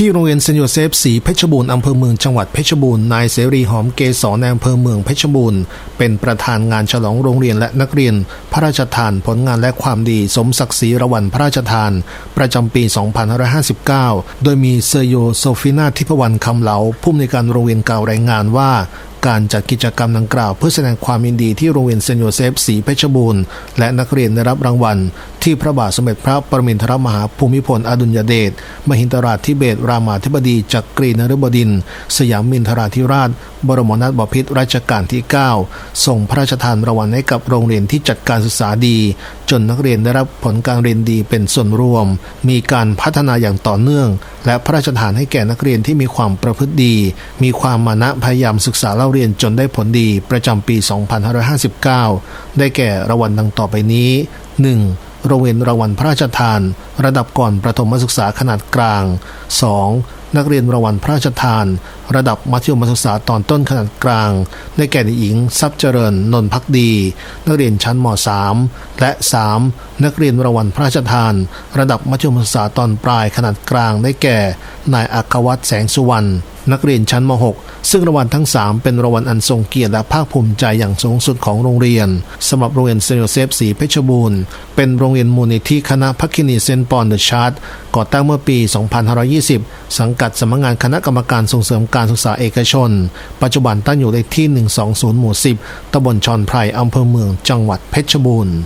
ที่โรงเรียนเซนต์โยเซฟสีเพชรบูรณ์อำเภอเมืองจังหวัดเพชรบูรณ์นายเสรีหอมเกษรในอำเภอเมืองเพชรบูรณ์เป็นประธานงานฉลองโรงเรียนและนักเรียน พระราชทานผลงานและความดีสมศักดิ์ศรีรางวัลพระราชทาน ประจำปี 2559 โดยมีเซโยโซฟินาทิพวรรณคำเหลาผู้อำนวยการโรงเรียนกล่าวรายงานว่า การจัดกิจกรรมดังกล่าว เพื่อแสดงความยินดีที่โรงเรียนเซนโยเซฟสีเพชรบูรณ์ และนักเรียนได้รับรางวัล ที่พระบาทสมเด็จพระปรมินทรมหาภูมิพลอดุลยเดชมหินทราธิเบศรรามาธิบดีจักกรีนฤบดินทร์สยามมินทราธิราช บรมนาถบพิตรรัชกาลที่ 9 ส่งพระราชทานรางวัลให้กับโรงเรียนที่จัดการศึกษาดี จนนักเรียนได้รับผลการเรียนดีเป็นส่วนรวม มีการพัฒนาอย่างต่อเนื่อง และพระราชทานให้แก่นักเรียนที่มีความประพฤติดี มีความมานะพยายามศึกษาเล่าเรียนจนได้ผลดีประจำปี 2559 ได้แก่รางวัลดังต่อไปนี้ 1. โรงเรียนรางวัลพระราชทาน ระดับก่อนประถมศึกษาขนาดกลาง 2. นักเรียนรางวัลพระราชทาน ระดับมัธยมศึกษาตอนต้นขนาดกลาง ได้แก่เด็กหญิง ทรัพย์เจริญ นนพักดี นักเรียนชั้นม .3 และ 3. นักเรียนรางวัลพระราชทาน ระดับมัธยมศึกษาตอนปลายขนาดกลาง ได้แก่ นายอัควัตแสงสุวรรณ นักเรียนชั้นม .6 ซึ่งรางวัลทั้ง 3 เป็นรางวัลอันทรงเกียรติและภาคภูมิใจอย่างสูงสุดของโรงเรียนสำหรับโรงเรียนเซนต์โยเซฟสีเพชรบูรณ์เป็นโรงเรียนมูลนิธิคณะพักคินีเซนปอนเดอะชาร์ตก่อตั้งเมื่อปี 2520 สังกัดสำนักงานคณะกรรมการส่งเสริมการศึกษาเอกชน ปัจจุบันตั้งอยู่เลขที่ 120 หมู่ 10ตำบลชอนไพรอำเภอเมืองจังหวัดเพชรบูรณ์